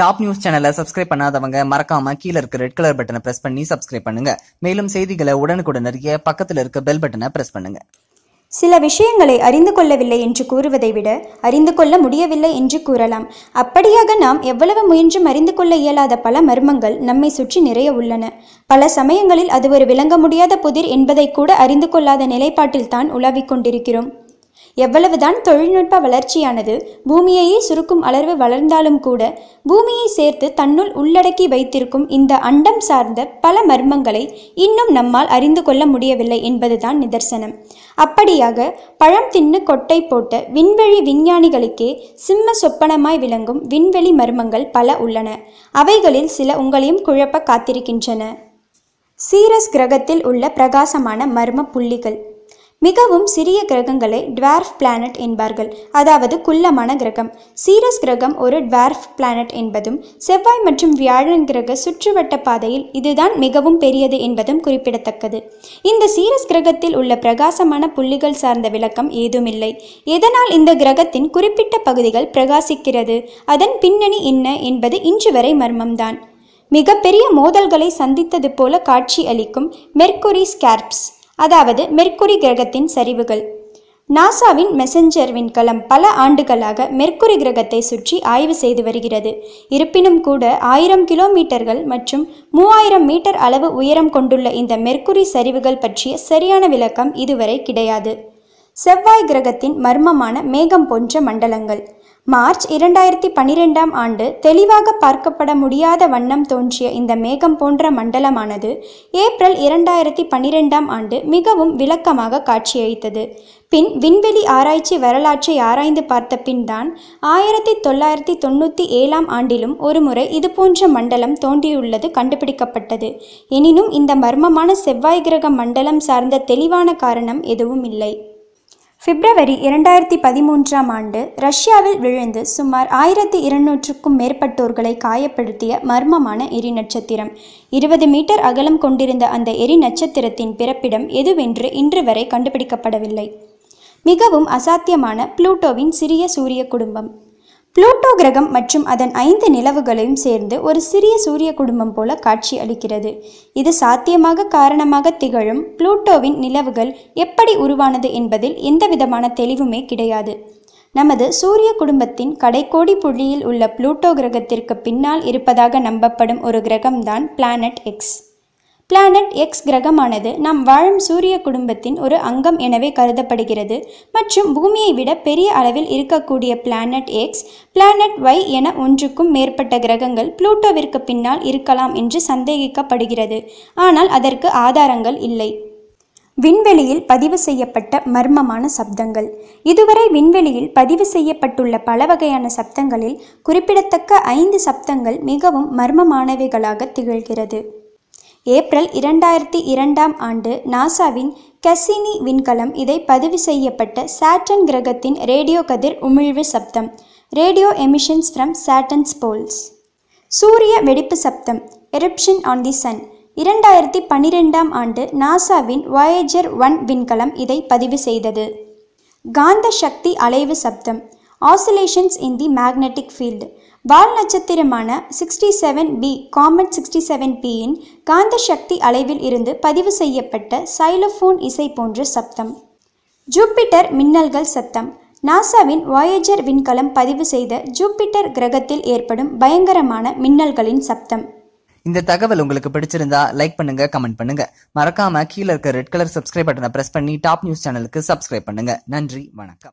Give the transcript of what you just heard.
Top news சேனலை subscribe பண்ணாதவங்க மறக்காம கீழே இருக்க ரெட் கலர் பட்டனை பிரஸ் பண்ணி சப்ஸ்கிரைப் பண்ணுங்க. மேலும் செய்திகளை உடனுக்குடன் அறிய பக்கத்தில் இருக்க பெல் பட்டனை பிரஸ் பண்ணுங்க. சில விஷயங்களை அறிந்து கொள்ளவில்லை என்று கூறுவதை விட அறிந்து கொள்ள முடியவில்லை என்று கூறலாம். அப்படியாக நாம் எவ்வளவு முயன்றும் அறிந்து கொள்ள இயலாத பல மர்மங்கள் நம்மை சுற்றி நிறைய உள்ளன. பல சமயங்களில் அது ஒரு விளங்க முடியாத புதிர் என்பதை கூட அறிந்து கொள்ளாத நிலைப்பாட்டில் தான் உலாவிக் கொண்டிருக்கிறோம். எவ்வளவுதான் தொழில்நுட்ப வளர்ச்சியானது பூமியையே சுருக்கும் அளவு வளர்ந்தாலும் கூட பூமியை சேர்த்து தன்னுள் உள்ளடக்கி வைத்திருக்கும் இந்த அண்டம் சார்ந்த பல மர்மங்களை இன்னும் நம்மால் அறிந்து கொள்ள முடியவில்லை என்பதுதான் நிதர்சனம். அப்படியாக பழம் தின்னு கொட்டை போட்ட விண்வெளி விஞ்ஞானிகளுக்கே சிம்ம சொப்பனமாய் விளங்கும் விண்வெளி மர்மங்கள் பல உள்ளன. அவைகளில் சில உங்களையும் குழப்ப காத்திருக்கின்றன. சீரஸ் கிரகத்தில் உள்ள பிரகாசமான மர்ம புள்ளிகள். மிகவும் சிறிய கிரகங்களை டுவார்ஃப் பிளானட் என்பார்கள். அதாவது குள்ளமான கிரகம். சீரஸ் கிரகம் ஒரு டுவார்ஃப் பிளானட் என்பதும் செவ்வாய் மற்றும் வியாழன் கிரக சுற்றுவட்ட பாதையில் இதுதான் மிகவும் பெரியது என்பதும் குறிப்பிடத்தக்கது. இந்த சீரஸ் கிரகத்தில் உள்ள பிரகாசமான புள்ளிகள் சார்ந்த விளக்கம் ஏதுமில்லை. எதனால் இந்த கிரகத்தின் குறிப்பிட்ட பகுதிகள் பிரகாசிக்கிறது? அதன் பின்னணி என்ன என்பது இன்று வரை மர்மம்தான். மிகப்பெரிய மோதல்களை சந்தித்தது போல காட்சி அளிக்கும் மெர்குரி ஸ்கார்ப்ஸ். அதாவது மெர்க்குரி கிரகத்தின் சரிவுகள். நாசாவின் மெசஞ்சர் விண்கலம் பல ஆண்டுகளாக மெர்க்குரி கிரகத்தை சுற்றி ஆய்வு செய்து வருகிறது. இருப்பினும் கூட ஆயிரம் கிலோமீட்டர்கள் மற்றும் மூவாயிரம் மீட்டர் அளவு உயரம் கொண்டுள்ள இந்த மெர்க்குரி சரிவுகள் பற்றிய சரியான விளக்கம் இதுவரை கிடையாது. செவ்வாய் கிரகத்தின் மர்மமான மேகம் போன்ற மண்டலங்கள். மார்ச் இரண்டாயிரத்தி பனிரெண்டாம் ஆண்டு தெளிவாக பார்க்கப்பட முடியாத வண்ணம் தோன்றிய இந்த மேகம் போன்ற மண்டலமானது ஏப்ரல் இரண்டாயிரத்தி பனிரெண்டாம் ஆண்டு மிகவும் விளக்கமாக காட்சியளித்தது. பின் விண்வெளி ஆராய்ச்சி வரலாற்றை ஆராய்ந்து பார்த்த பின் தான் ஆயிரத்தி தொள்ளாயிரத்தி தொண்ணூற்றி ஏழாம் ஆண்டிலும் ஒருமுறை இதுபோன்ற மண்டலம் தோன்றியுள்ளது கண்டுபிடிக்கப்பட்டது. எனினும் இந்த மர்மமான செவ்வாய் கிரக மண்டலம் சார்ந்த தெளிவான காரணம் எதுவும் இல்லை. பிப்ரவரி இரண்டாயிரத்தி பதிமூன்றாம் ஆண்டு ரஷ்யாவில் விழுந்து சுமார் ஆயிரத்தி இருநூற்றுக்கும் மேற்பட்டோர்களை காயப்படுத்திய மர்மமான எரி நட்சத்திரம். இருபது மீட்டர் அகலம் கொண்டிருந்த அந்த எரி நட்சத்திரத்தின் பிறப்பிடம் எதுவென்று இன்று வரை கண்டுபிடிக்கப்படவில்லை. மிகவும் அசாத்தியமான புளூட்டோவின் சிறிய சூரிய குடும்பம். புளூட்டோ கிரகம் மற்றும் அதன் ஐந்து நிலவுகளையும் சேர்ந்து ஒரு சிறிய சூரிய குடும்பம் போல காட்சி அளிக்கிறது. இது சாத்தியமாக காரணமாக திகழும் புளூட்டோவின் நிலவுகள் எப்படி உருவானது என்பதில் எந்தவிதமான தெளிவுமே கிடையாது. நமது சூரிய குடும்பத்தின் கடைக்கோடி புள்ளியில் உள்ள புளூட்டோ கிரகத்திற்கு பின்னால் இருப்பதாக நம்பப்படும் ஒரு கிரகம்தான் பிளானட் எக்ஸ். பிளானட் எக்ஸ் கிரகமானது நாம் வாழும் சூரிய குடும்பத்தின் ஒரு அங்கம் எனவே கருதப்படுகிறது. மற்றும் பூமியை விட பெரிய அளவில் இருக்கக்கூடிய பிளானட் எக்ஸ் பிளானட் ஒய் என ஒன்றுக்கும் மேற்பட்ட கிரகங்கள் புளூட்டோவிற்கு பின்னால் இருக்கலாம் என்று சந்தேகிக்கப்படுகிறது. ஆனால் அதற்கு ஆதாரங்கள் இல்லை. விண்வெளியில் பதிவு செய்யப்பட்ட மர்மமான சப்தங்கள். இதுவரை விண்வெளியில் பதிவு செய்யப்பட்டுள்ள பல வகையான சப்தங்களில் குறிப்பிடத்தக்க ஐந்து சப்தங்கள் மிகவும் மர்மமானவைகளாக திகழ்கிறது. ஏப்ரல் இரண்டாயிரத்தி இரண்டாம் ஆண்டு நாசாவின் கசினி விண்கலம் இதை பதிவு செய்யப்பட்ட சாட்டன் கிரகத்தின் ரேடியோ கதிர் உமிழ்வு சப்தம் radio emissions from Saturn's poles. சூரிய வெடிப்பு சப்தம் எரிப்ஷன் ஆன் தி சன் இரண்டாயிரத்தி பன்னிரெண்டாம் ஆண்டு நாசாவின் வாயேஜர் ஒன் விண்கலம் இதை பதிவு செய்தது. காந்த சக்தி அலைவு சப்தம் oscillations in the magnetic field வால் நட்சத்திரமான sixty seven P comet sixty seven பியின் காந்த சக்தி அளவில் இருந்து பதிவு செய்யப்பட்ட சைலோஃபோன் இசை போன்ற சப்தம். ஜூப்பிட்டர் மின்னல்கள் சத்தம் நாசாவின் வாயேஜர் விண்கலம் பதிவு செய்த ஜூப்பிட்டர் கிரகத்தில் ஏற்படும் பயங்கரமான மின்னல்களின் சப்தம். இந்த தகவல் உங்களுக்கு பிடிச்சிருந்தா லைக் பண்ணுங்க கமெண்ட் பண்ணுங்க. மறக்காம கீழே இருக்க ரெட் கலர் சப்ஸ்கிரைப் பட்டனை பிரஸ் பண்ணி டாப் நியூஸ் சேனலுக்கு சப்ஸ்கிரைப் பண்ணுங்க. நன்றி வணக்கம்.